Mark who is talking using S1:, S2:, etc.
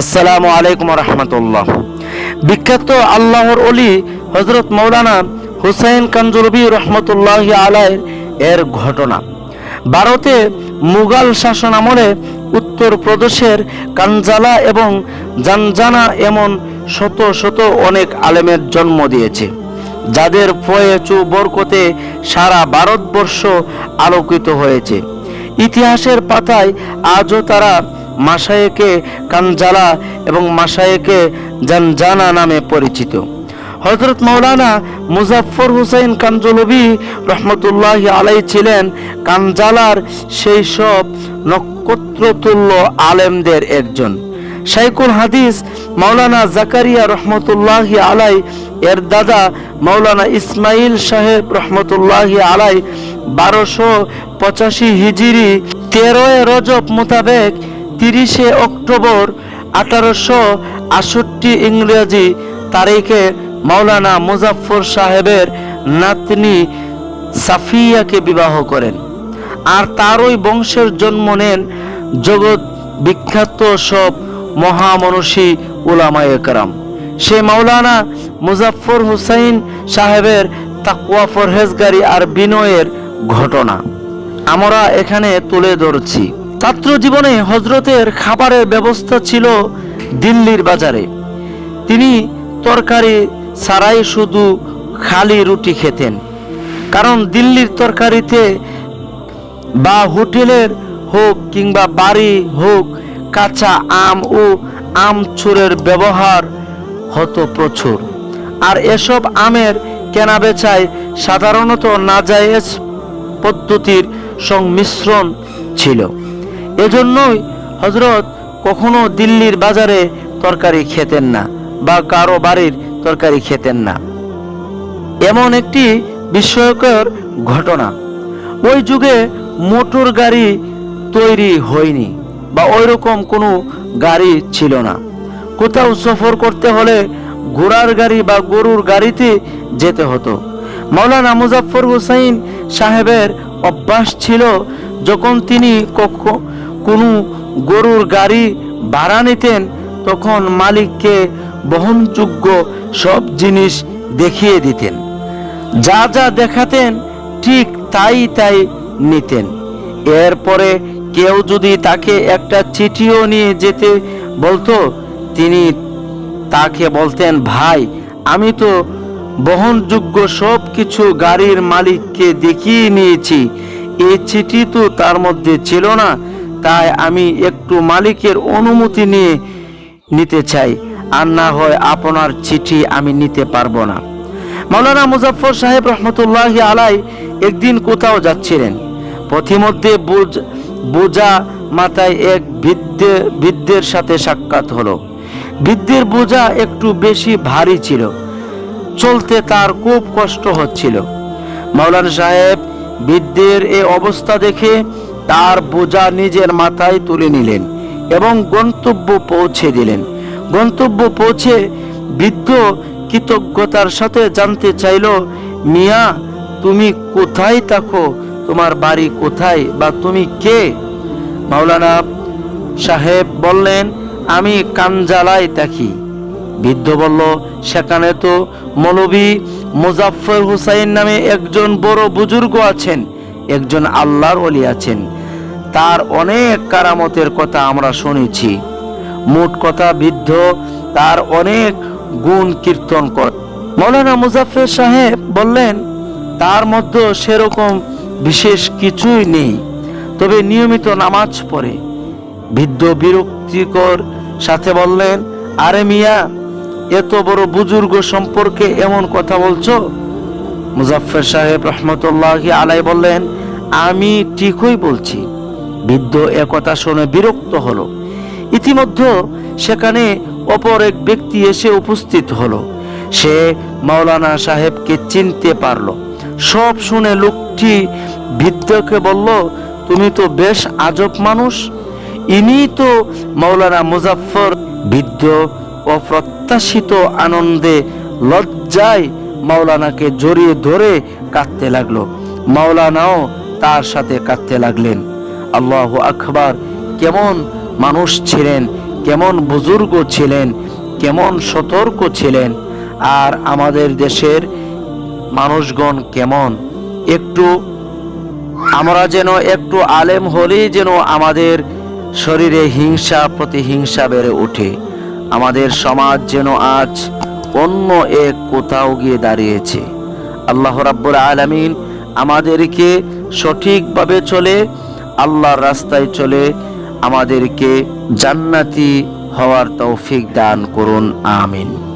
S1: আসসালামু আলাইকুম রহমতুল্লাহ বিখ্যাত আল্লাহর অলি হজরত মৌলানা হুসাইন কাঞ্জুরবি রহমতুল্লাহ আলাইয়ের এর ঘটনা। ভারতে মুঘল শাসন আমলে উত্তর প্রদেশের কানজালা এবং জানজানা এমন শত শত অনেক আলেমের জন্ম দিয়েছে, যাদের ফয়েচু বরকতে সারা ভারতবর্ষ আলোকিত হয়েছে। ইতিহাসের পাতায় আজও তারা মাসায়েকে কানজালা এবং মাসায়েকে জানজানা নামে পরিচিত। হজরত মৌলানা মুজাফর হুসাইন কাঞ্জলবি রহমতুল্লাহ আলাই ছিলেন কানজালার সেই সব নক্ষত্রতুল্য আলেমদের একজন। শাইকুল হাদিস মাওলানা জাকারিয়া রহমতুল্লাহ আলাই, এর দাদা মাওলানা ইসমাইল সাহেব রহমতুল্লাহ আলাই, বারোশো পঁচাশি হিজিরি তেরোয় রজব মোতাবেক তিরিশে অক্টোবর আঠারোশো আষট্টি ইংরেজি তারিখে মাওলানা মুজাফর সাহেবের নাতনি সাফিয়াকে বিবাহ করেন। আর তারই বংশের জন্ম নেন জগৎ বিখ্যাত সব মহামনষী উলামায়ে কারাম। সে মাওলানা মুজাফর হুসাইন সাহেবের তাকুয়া ফরহেজগারি আর বিনয়ের ঘটনা। আমরা এখানে তুলে ধরছি। ছাত্র জীবনে হজরতের খাবারের ব্যবস্থা ছিল দিল্লির বাজারে। তিনি তরকারি ছাড়াই শুধু খালি রুটি খেতেন। কারণ দিল্লির তরকারিতে বা হোটেলের হোক কিংবা বাড়ি হোক কাঁচা আম ও আমচুরের ব্যবহার হতো প্রচুর। আর এসব আমের কেনাবেচায় সাধারণত নাজায়েজ পদ্ধতির সংমিশ্রণ ছিল। এজন্যই হজরত কখনো দিল্লির বাজারে তরকারি খেতেন না বা কারও বাড়ির তরকারি খেতেন না। এমন একটি বিস্ময়কর ঘটনা। ওই যুগে মোটর গাড়ি তৈরি হয়নি বা ওই রকম কোনো গাড়ি ছিল না। কোথাও সফর করতে হলে ঘোড়ার গাড়ি বা গরুর গাড়িতে যেতে হতো। মাওলানা মুজাফর হুসাইন সাহেবের অভ্যাস ছিল যখন তিনি কখ- কোনো গরুর গাড়ি ভাড়া নিতেন, তখন মালিককে বহনযোগ্য সব জিনিস দেখিয়ে দিতেন। যা যা দেখাতেন, ঠিক তাই তাই নিতেন। এরপরে কেউ যদি তাকে একটা চিঠিও নিয়ে যেতে বলতো, তিনি তাকে বলতেন, ভাই, আমি তো বহনযোগ্য সব কিছু গাড়ির মালিককে দেখিয়ে নিয়েছি। এই চিঠি তো তার মধ্যে ছিল না। তাই আমি একটু মালিকের অনুমতি নিয়ে নিতে চাই। আর না হয় আপনার চিঠি আমি নিতে পারব না। মাওলানা মুজাফর সাহেব রহমতুল্লাহ আলাই একদিন কোথাও যাচ্ছিলেন। পথিমধ্যে বোঝা মাথায় এক বৃদ্ধে বৃদ্ধের সাথে সাক্ষাৎ হলো। বৃদ্ধের বোঝা একটু বেশি ভারী ছিল। চলতে তার খুব কষ্ট হচ্ছিল। মাওলানা সাহেব বৃদ্ধের এ অবস্থা দেখে তার বোঝা নিজের মাথায় তুলে নিলেন এবং গন্তব্য পৌঁছে দিলেন। গন্তব্য পৌঁছে বৃদ্ধ কৃতজ্ঞতার সাথে জানতে চাইল, মিয়া, তুমি কোথায় থাকো? তোমার বাড়ি কোথায় বা তুমি কে? মাওলানা সাহেব বললেন, আমি কানজালায় থাকি। বৃদ্ধ বলল, সেখানে তো মৌলবী মুজাফর হুসাইন নামে একজন বড় বুজুর্গ আছেন, একজন আল্লাহর অলি আছেন। তার অনেক কারামতের কথা আমরা শুনেছি। মোট কথা বৃদ্ধ তার অনেক গুণ কীর্তন কর। মৌলানা মুজাফর সাহেব বললেন, তার মধ্যে সেরকম বিশেষ কিছুই নেই, তবে নিয়মিত নামাজ পড়ে। বৃদ্ধ বিরক্তিকর সাথে বললেন, আরে মিয়া, এত বড় বুজুর্গ সম্পর্কে এমন কথা বলছো? মুজাফর সাহেব রহমতুল্লাহ আলাই বললেন, আমি ঠিকই বলছি। বৃদ্ধ একথা শুনে বিরক্ত হলো। ইতিমধ্যে সেখানে অপর এক ব্যক্তি এসে উপস্থিত হলো। সে মাওলানা সাহেবকে চিনতে পারল। সব শুনে লোকটি বৃদ্ধকে বলল, তুমি তো বেশ আজব মানুষ। ইনি তো মাওলানা মুজাফর বৃদ্ধ অপ্রত্যাশিত আনন্দে লজ্জায় মাওলানাকে জড়িয়ে ধরে কাঁদতে লাগল। মাওলানাও তার সাথে কাঁদতে লাগলেন। আল্লাহ আকবার, কেমন মানুষ ছিলেন, কেমন বুজুর্গ ছিলেন, কেমন সতর্ক ছিলেন, আর আমাদের দেশের মানুষগণ কেমন? একটু আমরা যেন একটু আলেম হলেই যেন আমাদের শরীরে হিংসা প্রতিহিংসা বেড়ে ওঠে। আমাদের সমাজ যেন আজ অন্য এক কোথাও গিয়ে দাঁড়িয়েছে। আল্লাহ রাব্বুল আলামিন আমাদেরকে সঠিকভাবে চলে আল্লাহর রাস্তায় চলে আমাদেরকে জান্নাতি হওয়ার তৌফিক দান করুন আমিন।